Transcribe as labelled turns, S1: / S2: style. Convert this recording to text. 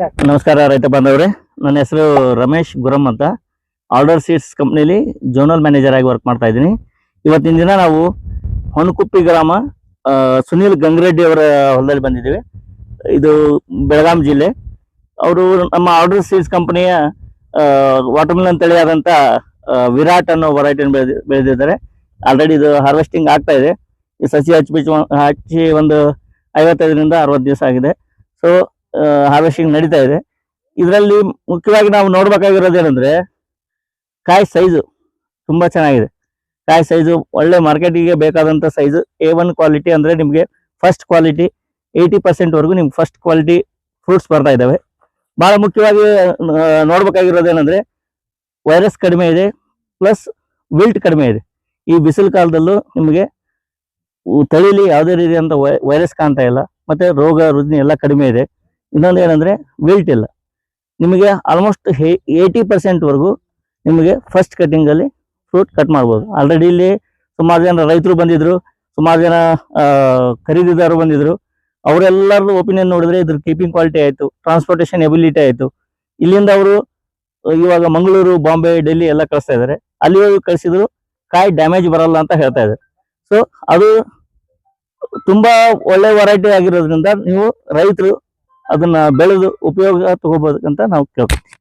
S1: ನಮಸ್ಕಾರ ರೈತ ಬಾಂಧವ್ರೆ. ನನ್ನ ಹೆಸರು ರಮೇಶ್ ಗುರಮ್ ಅಂತ. ಆರ್ಡರ್ ಸೀಡ್ಸ್ ಕಂಪ್ನಿಲಿ ಜೋನಲ್ ಮ್ಯಾನೇಜರ್ ಆಗಿ ವರ್ಕ್ ಮಾಡ್ತಾ ಇದ್ದೀನಿ. ಇವತ್ತಿನ ದಿನ ನಾವು ಹೊನಕುಪ್ಪಿ ಗ್ರಾಮ ಸುನೀಲ್ ಗಂಗರೆಡ್ಡಿ ಅವರ ಹೊಲದಲ್ಲಿ ಬಂದಿದ್ದೀವಿ. ಇದು ಬೆಳಗಾಂ ಜಿಲ್ಲೆ. ಅವರು ನಮ್ಮ ಆರ್ಡರ್ ಸೀಡ್ಸ್ ಕಂಪನಿಯ ವಾಟರ್ಮೆಲನ್ ತಳಿ ಆದಂಥ ವಿರಾಟ್ ಅನ್ನೋ ವೆರೈಟಿಯನ್ನು ಬೆಳೆದಿ, ಬೆಳೆದಿದ್ದಾರೆ. ಆಲ್ರೆಡಿ ಇದು ಹಾರ್ವೆಸ್ಟಿಂಗ್ ಆಗ್ತಾ ಇದೆ. ಈ ಸಸಿ ಹಚ್ಚಿ ಹಚ್ಚಿ ಒಂದು ಐವತ್ತೈದರಿಂದ ಅರವತ್ತು ದಿವಸ ಆಗಿದೆ. ಸೊ ಹಾರ್ವೆಸ್ಟಿಂಗ್ ನಡೀತಾ ಇದೆ. ಇದರಲ್ಲಿ ಮುಖ್ಯವಾಗಿ ನಾವು ನೋಡ್ಬೇಕಾಗಿರೋದು ಏನಂದ್ರೆ, ಕಾಯಿ ಸೈಜು ತುಂಬಾ ಚೆನ್ನಾಗಿದೆ. ಕಾಯಿ ಸೈಜು ಒಳ್ಳೆ ಮಾರ್ಕೆಟಿಗೆ ಬೇಕಾದಂಥ ಸೈಜು ಎ ಒನ್ ಕ್ವಾಲಿಟಿ ಅಂದ್ರೆ ನಿಮಗೆ ಫಸ್ಟ್ ಕ್ವಾಲಿಟಿ ಏಯ್ಟಿ ಪರ್ಸೆಂಟ್ ವರೆಗೂ ನಿಮ್ಗೆ ಫಸ್ಟ್ ಕ್ವಾಲಿಟಿ ಫ್ರೂಟ್ಸ್ ಬರ್ತಾ ಇದ್ದಾವೆ ಬಹಳ ಮುಖ್ಯವಾಗಿ ನೋಡಬೇಕಾಗಿರೋದು ನೋಡ್ಬೇಕಾಗಿರೋದು ಏನಂದ್ರೆ ವೈರಸ್ ಕಡಿಮೆ ಇದೆ ಪ್ಲಸ್ ವಿಲ್ಟ್ ಕಡಿಮೆ ಇದೆ. ಈ ಬಿಸಿಲು ಕಾಲದಲ್ಲೂ ನಿಮಗೆ ತಳಿಲಿ ಯಾವುದೇ ರೀತಿಯಂತ ವೈರಸ್ ಕಾಣ್ತಾ ಇಲ್ಲ, ಮತ್ತೆ ರೋಗ ರುಜಿನ ಎಲ್ಲ ಕಡಿಮೆ ಇದೆ. ಇನ್ನೊಂದು ಏನಂದ್ರೆ ವೆಯ್ಟ್ ಇಲ್ಲ. ನಿಮಗೆ ಆಲ್ಮೋಸ್ಟ್ ಏಯ್ಟಿ ಪರ್ಸೆಂಟ್ ವರೆಗೂ ನಿಮಗೆ ಫಸ್ಟ್ ಕಟಿಂಗ್ ಅಲ್ಲಿ ಫ್ರೂಟ್ ಕಟ್ ಮಾಡ್ಬೋದು. ಆಲ್ರೆಡಿ ಇಲ್ಲಿ ಸುಮಾರು ಜನ ರೈತರು ಬಂದಿದ್ರು, ಸುಮಾರು ಜನ ಖರೀದಿದಾರರು ಬಂದಿದ್ರು. ಅವರೆಲ್ಲರದು ಒಪಿನಿಯನ್ ನೋಡಿದ್ರೆ ಇದ್ರ ಕೀಪಿಂಗ್ ಕ್ವಾಲಿಟಿ ಆಯ್ತು ಟ್ರಾನ್ಸ್ಪೋರ್ಟೇಷನ್ ಎಬಿಲಿಟಿ ಆಯ್ತು. ಇಲ್ಲಿಂದ ಅವರು, ಇವಾಗ ಮಂಗಳೂರು, ಬಾಂಬೆ, ಡೆಲ್ಲಿ ಎಲ್ಲ ಕಳಿಸ್ತಾ ಇದ್ದಾರೆ ಹೋಗಿ ಕಳಿಸಿದ್ರು ಕಾಯಿ ಡ್ಯಾಮೇಜ್ ಬರಲ್ಲ ಅಂತ ಹೇಳ್ತಾ ಇದ್ದಾರೆ ಸೊ ಅದು ತುಂಬಾ ಒಳ್ಳೆ ವೆರೈಟಿ ಆಗಿರೋದ್ರಿಂದ ನೀವು ರೈತರು ಅದನ್ನ ಬೆಳೆದು ಉಪಯೋಗ ತಗೋಬೋದಕ್ಕಂತ ನಾವು ಕೇಳ್ತೀವಿ